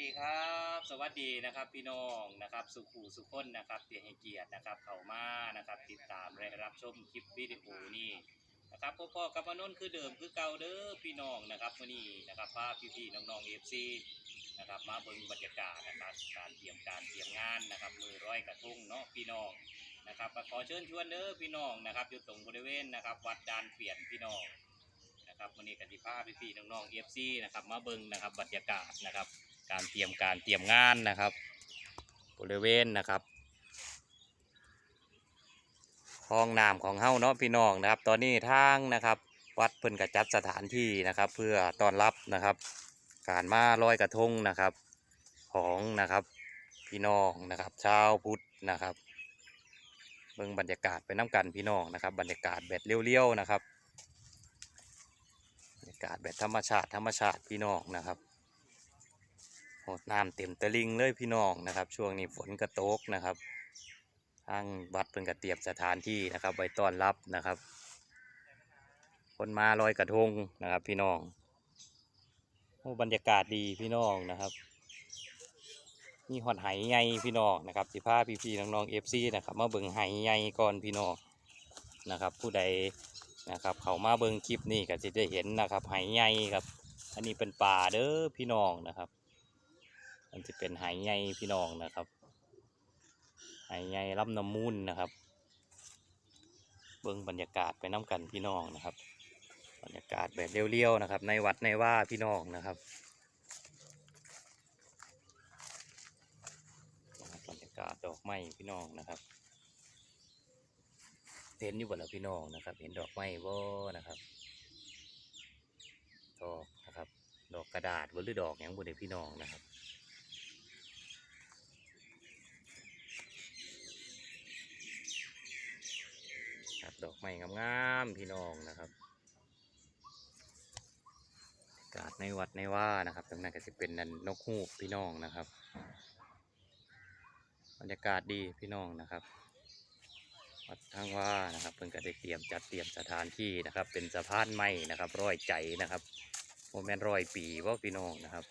ดีครับ สวัสดีนะครับพี่น้องนะครับสุขูสุขคนนะครับที่ให้เกียรตินะครับ เข้ามานะครับติดตามและรับชมคลิปวิดีโอนี้นะครับพ่อๆกับมานน์คือเดิมคือเก่าเด้อพี่น้องนะครับวันนี้นะครับพาพี่ๆน้องๆเอฟซีนะครับมาเบิ่งบรรยากาศนะครับการเตรียมการเตรียมงานนะครับ มือร้อยกระทงเนาะพี่น้องนะครับขอเชิญชวนเด้อพี่น้องนะครับอยู่ตรงบริเวณนะครับ วัดดานเปลี่ยนพี่น้องนะครับวันนี้กติภาพพี่ๆน้องๆเอฟซีนะครับมาเบิ่งนะครับบรรยากาศนะครับ การเตรียมการเตรียมงานนะครับ บริเวณนะครับห้องน้ำของเฮาเนาะพี่น้องนะครับ ตอนนี้ทางนะครับ วัดเพิ่นกระจัดสถานที่นะครับ เพื่อต้อนรับนะครับ การมาลอยกระทงนะครับ ของนะครับพี่น้องนะครับ ชาวพุทธนะครับเบิ่งบรรยากาศไปน้ำกันพี่น้องนะครับ บรรยากาศแบบเลี้ยวๆนะครับบรรยากาศแบบธรรมชาติธรรมชาติพี่น้องนะครับ น้ำเต็มตะลิงเลยพี่น้องนะครับ ช่วงนี้ฝนกระตกนะครับทางวัดเพิ่นกระเตรียมสถานที่นะครับไว้ต้อนรับนะครับ คนมาลอยกระทงนะครับ พี่น้องโอ้บรรยากาศดีพี่น้องนะครับมีหอดไหใหญ่พี่น้องนะครับสิพาพี่ๆน้องๆเอฟซีนะครับมาเบิ่งไหใหญ่ก่อนพี่น้องนะครับ ผู้ใดนะครับ เขามาเบิ่งคลิปนี่ก็จะได้เห็นนะครับไหใหญ่ครับ อันนี้เป็นป่าเด้อพี่น้องนะครับ มันจะเป็นหใหญ่พี่น้องนะครับไหใหญ่ลำน้ำมูลนะครับ เบิ่งบรรยากาศไปน้ำกันพี่น้องนะครับ บรรยากาศแบบเรียวๆนะครับ ในวัดในว่าพี่น้องนะครับบรรยากาศดอกไม้พี่น้องนะครับเห็นอยู่บนแล้วพี่น้องนะครับ เห็นดอกไม้บ่นะครับดอกนะครับ ดอกกระดาษบ่หรือดอกหยังบ่ได้พี่น้องนะครับ ครับ ดอกไม้งามๆพี่น้องนะครับอากาศในวัดในว่านะครับตรงนั้นก็จะเป็นนันนกฮูกพี่น้องนะครับบรรยากาศดีพี่น้องนะครับวัดทางว่านะครับเพิ่นก็ได้เตรียมจัดเตรียมสถานที่นะครับ เป็นสะพานไม้นะครับร้อยใจนะครับโมเมนร้อยปีว่าพี่น้องนะครับ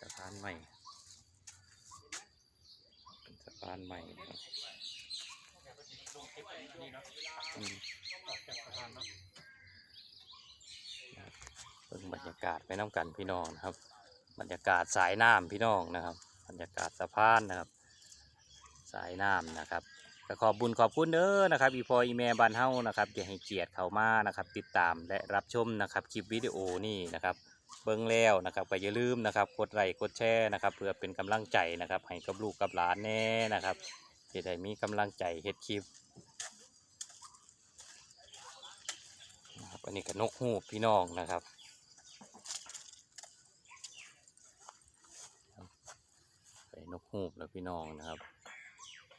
สะพานไม้เป็นสะพานไม้นะครับ อืมนะครับเบิ่งบรรยากาศไปน้ำกันพี่น้องนะครับ บรรยากาศสายน้ำพี่น้องนะครับ บรรยากาศสะพานนะครับ สายน้ำนะครับก็ขอบบุญขอบคุณเด้อนะครับอีพออีแม่บ้านเฮานะครับที่าให้เกียรติเขามานะครับ ติดตามและรับชมนะครับคลิปวิดีโอนี่นะครับ เบิ่งแล้วนะครับก็อย่าลืมนะครับกดไลค์กดแชร์นะครับ เพื่อเป็นกำลังใจนะครับให้กับลูกกับหลานแน่นะครับจะได้มีกำลังใจเฮ็ดคลิป นะครับอันนี้ก็นกฮูกพี่น้องนะครับไปนกฮูกแล้วพี่น้องนะครับ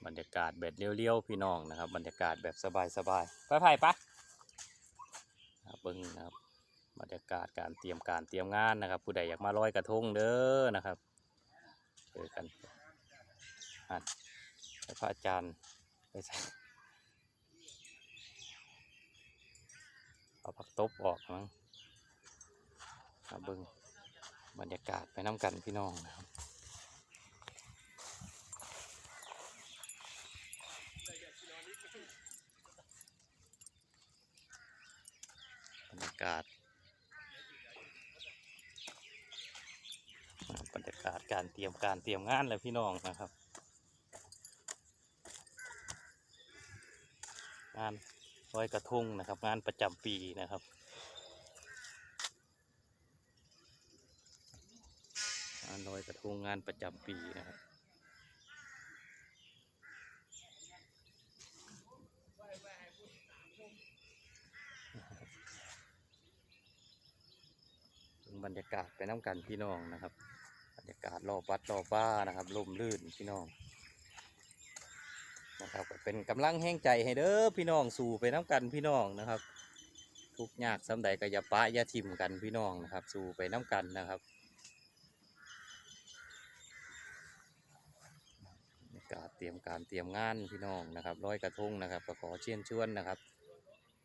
บรรยากาศแบบเลี้ยวๆพี่น้องนะครับ บรรยากาศแบบสบายๆไปไผ่ปะครับเบิ้งนะครับบรรยากาศการเตรียมการเตรียมงานนะครับ ผู้ใดอยากมาลอยกระทงเด้อนะครับเจอกันหัดให้พระอาจารย์ไปใส่ เอาผักตบออกมั้งครับเบิ้งบรรยากาศไปน้ำกันพี่น้องนะครับบรรยากาศบรรยากาศการเตรียมการเตรียมงานแล้วพี่น้องนะครับงาน ลอยกระทงนะครับ งานประจำปีนะครับงานลอยกระทงงานประจำปีนะครับถึงบรรยากาศไปน้ำกันพี่น้องนะครับ บรรยากาศรอบวัดรอบว่านะครับลมลื่นพี่น้อง นะครับก็เป็นกำลังแห้งใจให้เด้อพี่น้องสู่ไปน้ำกันพี่น้องนะครับ ทุกยากสำใดก็อย่าปะอย่าทิมกันพี่น้องนะครับ สู่ไปน้ำกันนะครับกาศเตรียมการเตรียมงานพี่น้องนะครับร้อยกระทงนะครับก็ขอเชิญชวนนะครับ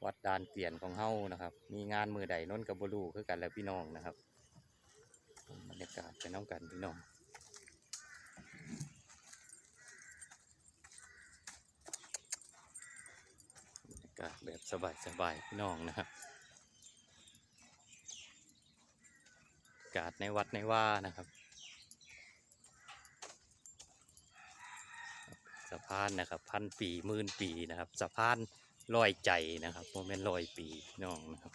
วัดดานเปลี่ยนของเฮานะครับ มีงานมือใดน้นกับบลูคือกันแล้วพี่น้องนะครับบรรยรยากาศไปน้ำกันพี่น้องบรรยากาศแบบสบายๆพี่น้องนะครับอากาศในวัดในว่านะครับ สะพานนะครับ พันปีหมื่นปีนะครับ สะพานลอยใจนะครับโมเมนต์ลอยปีพี่น้องนะครับ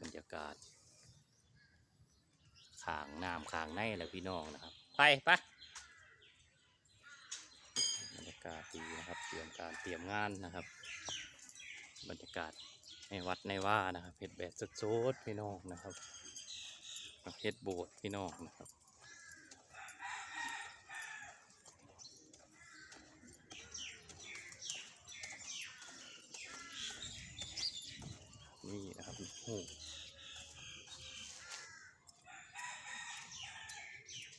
บรรยากาศขางน้ำขางในแหละพี่น้องนะครับ ไปไปากาศดีนะครับเตรียมการเตรียมงานนะครับ บรรยากาศในวัดในว่านะครับเฮ็ดแบบสดๆพี่น้องนะครับเฮ็ดโบสถ์พี่น้องนะครับนี่นะครับนกฮู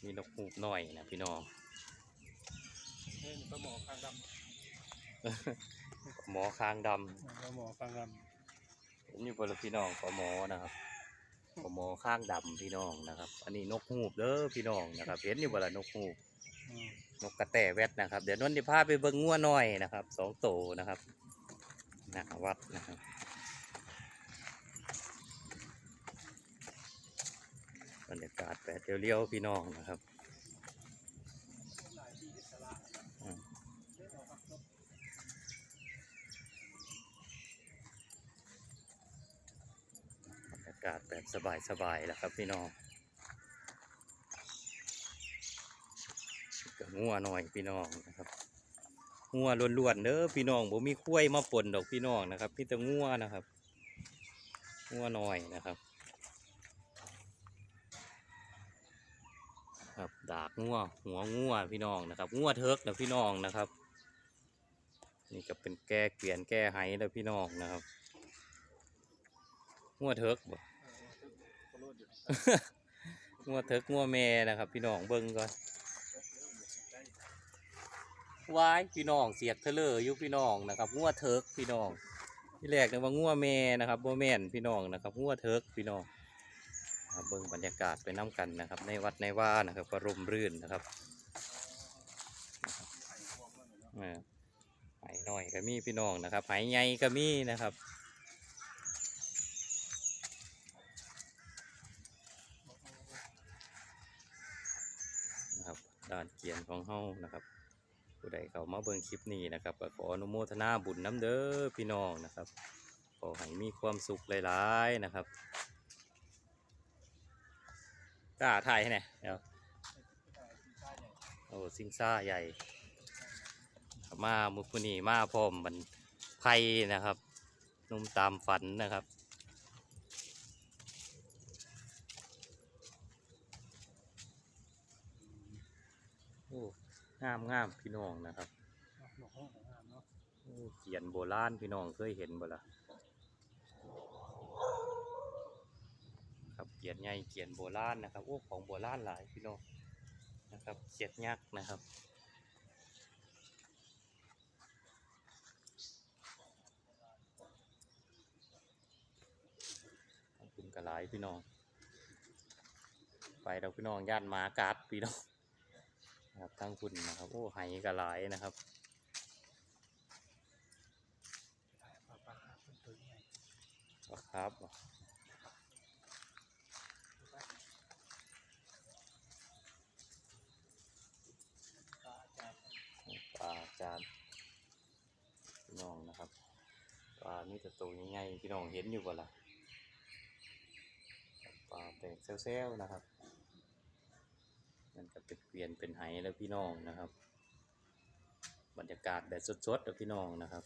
มีนกฮูกหน่อยนะพี่น้อง เฮ้ยปลาหมอคางดหมอคางดำปลาหมอคางดำเห็นอยู่บนพี่น้องปลาหมอนะครับปลาหมอข้างดำพี่น้องนะครับ อันนี้นกฮูกเด้อพี่น้องนะครับเห็นอยู่บนนกฮูกำอืมนกกระแตแวดนะครับเดี๋ยวนนทิพาไปเบิ่งงัวน้อยนะครับสองโตวนะครับหน้าวัดนะครับบรรยากาศแปดเรียวๆพี่น้องนะครับ อืม บรรยากาศแบบสบายๆแหล้วครับพี่น้องกับงัวหน่อยพี่น้องนะครับงัวล้วนๆเด้อพี่น้องผมมีคุ้ยมาป่นดอกพี่น้องนะครับพี่แต่งัวนะครับงัวหน่อยนะครับ ครับดากงัวหัวงัวพี่น้องนะครับงัวเทิกนะพี่น้องนะครับ นี่ก็เป็นแก้เกลียนแก้ไห้แล้วพี่น้องนะครับงัวเทิกบ่ งัวเถิกงัวแม่นะครับ พี่น้องเบิ่งก่อนวายพี่น้องเสียกเทเลอร์อยู่พี่น้องนะครับงัวเถิกพี่น้องที่แรกนึกว่างัวแม่นะครับบ่แม่นพี่น้องนะครับงัวเถิกพี่น้องเบิ่งบรรยากาศไปน้กันนะครับ ในวัดในว่านะครับก็ร่มรื่นนะครับเออไหหน่อยก็มีพี่น้องนะครับไหใหญ่ก็มีนะครับ ด้านเกียนของเฮานะครับ ผู้ใดเข้ามาเบิ่งคลิปนี้นะครับก็ขออนุโมทนาบุญน้ำเด้อพี่น้องนะครับ ขอให้มีความสุขหลายๆนะครับกล้าถ่ายให้หน่อยเดี๋ยวโอ้ซิงซ่าใหญ่ มามุกุนีมาพร้อมบันไพนะครับนุ่มตามฝันนะครับ โอ้งามงามพี่น้องนะครับห้องของงามเนาะโอ้เขียนโบราณพี่น้องเคยเห็นบ่ละครับเขียนใหญ่เขียนโบราณนะครับโอ้ของโบราณหลายพี่น้องนะครับเขียดยักษ์นะครับขอบคุณกระหลายพี่น้อง ไปเราพี่น้องย่านหมากัดพี่น้อง นะครับทั้งคุณนะครับ โอ้ไหกระหลนะครับครับปลาจานพี่น้องนะครับปลานี่แต่ตัวใหญ่ๆพี่น้องเห็นอยู่บ่ล่ะปลาแตกเซลล์นะครับ มันก็เป็นเกวียนเป็นไหแล้วพี่น้องนะครับ บรรยากาศแบบสดๆแล้วพี่น้องนะครับ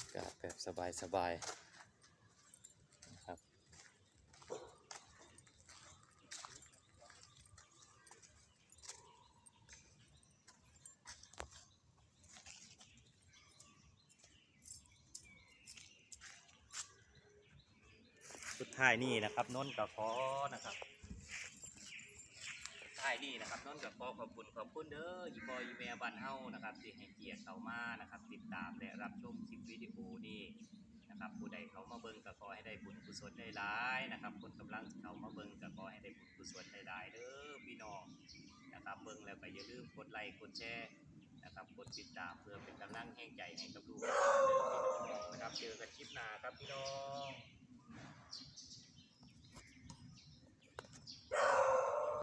อากาศแบบสบายๆ สุดท้ายนี่นะครับน้นกับขอนะครับท้ายนี้นะครับน้นกับขอขอบคุณขอบคุณเด้ออีบอยอีแม่บ้านเฮานะครับที่ให้เกียรติเขามานะครับ ติดตามและรับชมคลิปวิดีโอนี้นะครับ ผู้ใดเขามาเบิ่งก็ขอให้ได้บุญกุศลได้หลายนะครับ คนกำลังเขามาเบิ่งก็ขอให้ได้บุญกุศลได้หลายเด้อพี่น้องนะครับเบิ่งแล้วก็อย่าลืมกดไลค์กดแชร์นะครับกดติดตามเพื่อเป็นกำลังแห่งใจให้กับลูกหลานเด้อพี่น้องนะครับเจอกันคลิปหน้าครับพี่น้อง